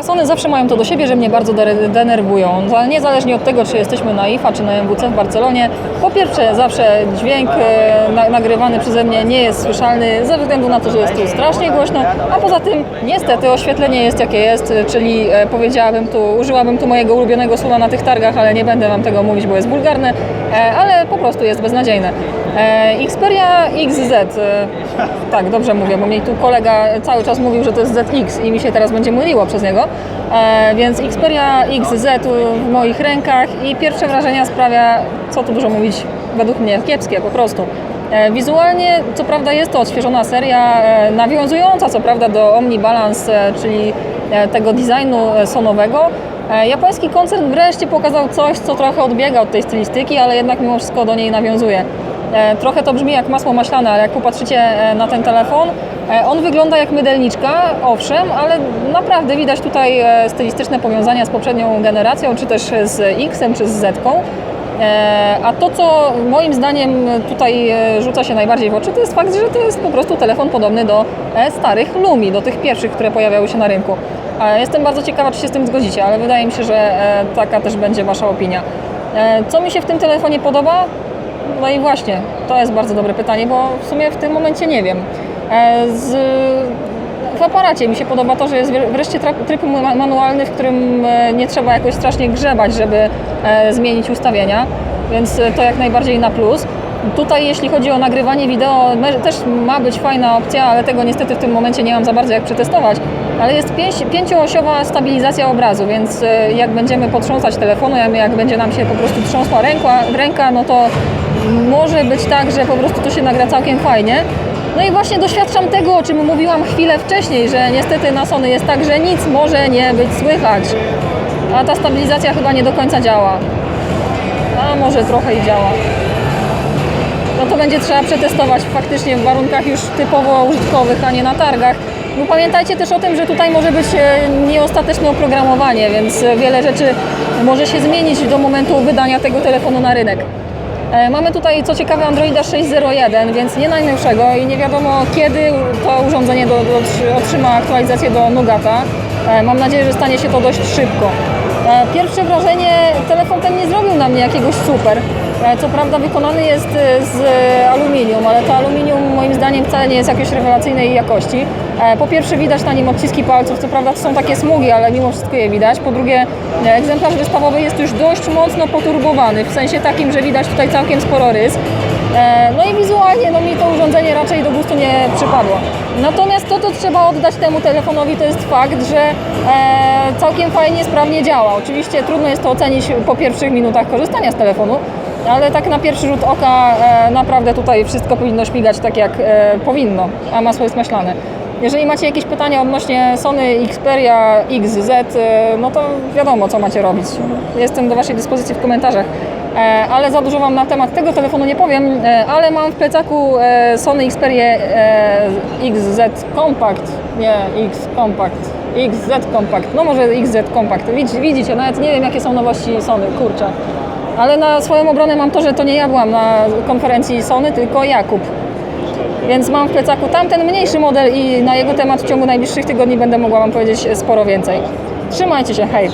Sony zawsze mają to do siebie, że mnie bardzo denerwują. Za- Niezależnie od tego, czy jesteśmy na IFA, czy na MWC w Barcelonie. Po pierwsze, zawsze dźwięk e, na, nagrywany przeze mnie nie jest słyszalny, ze względu na to, że jest tu strasznie głośno, a poza tym niestety oświetlenie jest jakie jest, czyli e, powiedziałabym tu, użyłabym tu mojego ulubionego słowa na tych targach, ale nie będę Wam tego mówić, bo jest wulgarne, e, ale po prostu jest beznadziejne. Xperia XZ, tak, dobrze mówię, bo mnie tu kolega cały czas mówił, że to jest ZX i mi się teraz będzie myliło przez niego. E, więc Xperia XZ w moich rękach i pierwsze wrażenia sprawia, co tu dużo mówić, według mnie kiepskie po prostu. E, Wizualnie, co prawda, jest to odświeżona seria, e, nawiązująca co prawda do Omni Balance, czyli tego designu sonowego. Japoński koncern wreszcie pokazał coś, co trochę odbiega od tej stylistyki, ale jednak mimo wszystko do niej nawiązuje. E, Trochę to brzmi jak masło maślane, ale jak popatrzycie e, na ten telefon, e, on wygląda jak mydelniczka, owszem, ale naprawdę widać tutaj stylistyczne powiązania z poprzednią generacją, czy też z X-em, czy z Z-ką. E, A to, co moim zdaniem tutaj rzuca się najbardziej w oczy, to jest fakt, że to jest po prostu telefon podobny do starych Lumi, do tych pierwszych, które pojawiały się na rynku. Jestem bardzo ciekawa, czy się z tym zgodzicie, ale wydaje mi się, że taka też będzie Wasza opinia. Co mi się w tym telefonie podoba? No i właśnie, to jest bardzo dobre pytanie, bo w sumie w tym momencie nie wiem. E, Z, w aparacie mi się podoba to, że jest wre- wreszcie tryb ma- manualny, w którym e, nie trzeba jakoś strasznie grzebać, żeby e, zmienić ustawienia, więc to jak najbardziej na plus. Tutaj jeśli chodzi o nagrywanie wideo, też ma być fajna opcja, ale tego niestety w tym momencie nie mam za bardzo jak przetestować. Ale jest pięć, pięcioosiowa stabilizacja obrazu, więc jak będziemy potrząsać telefonem, jak będzie nam się po prostu trząsła ręka, ręka no to może być tak, że po prostu to się nagra całkiem fajnie. No i właśnie doświadczam tego, o czym mówiłam chwilę wcześniej, że niestety na Sony jest tak, że nic może nie być słychać. A ta stabilizacja chyba nie do końca działa. A może trochę i działa. No to będzie trzeba przetestować faktycznie w warunkach już typowo użytkowych, a nie na targach. Bo pamiętajcie też o tym, że tutaj może być e, nieostateczne oprogramowanie, więc wiele rzeczy może się zmienić do momentu wydania tego telefonu na rynek. E, Mamy tutaj, co ciekawe, Androida 6.01, więc nie najnowszego i nie wiadomo kiedy to urządzenie do, do, otrzyma aktualizację do Nugata. E, Mam nadzieję, że stanie się to dość szybko. E, Pierwsze wrażenie, telefon ten nie zrobił na mnie jakiegoś super. Co prawda wykonany jest z aluminium, ale to aluminium moim zdaniem wcale nie jest jakiejś rewelacyjnej jakości. E, Po pierwsze widać na nim odciski palców, co prawda są takie smugi, ale mimo wszystko je widać. Po drugie e, egzemplarz wystawowy jest już dość mocno poturbowany, w sensie takim, że widać tutaj całkiem sporo rys. E, No i wizualnie no mi to urządzenie raczej do gustu nie przypadło. Natomiast to, co trzeba oddać temu telefonowi, to jest fakt, że całkiem fajnie, sprawnie działa. Oczywiście trudno jest to ocenić po pierwszych minutach korzystania z telefonu, ale tak na pierwszy rzut oka naprawdę tutaj wszystko powinno śmigać tak jak powinno, a masło jest maślane. Jeżeli macie jakieś pytania odnośnie Sony Xperia XZ, e, no to wiadomo, co macie robić. Jestem do Waszej dyspozycji w komentarzach. E, Ale za dużo Wam na temat tego telefonu nie powiem, e, ale mam w plecaku e, Sony Xperia XZ Compact, nie X Compact, XZ Compact, no może XZ Compact. Widz- Widzicie, nawet nie wiem jakie są nowości Sony, kurczę. Ale na swoją obronę mam to, że to nie ja byłam na konferencji Sony, tylko Jakub. Więc mam w plecaku tamten mniejszy model i na jego temat w ciągu najbliższych tygodni będę mogła Wam powiedzieć sporo więcej. Trzymajcie się, hej!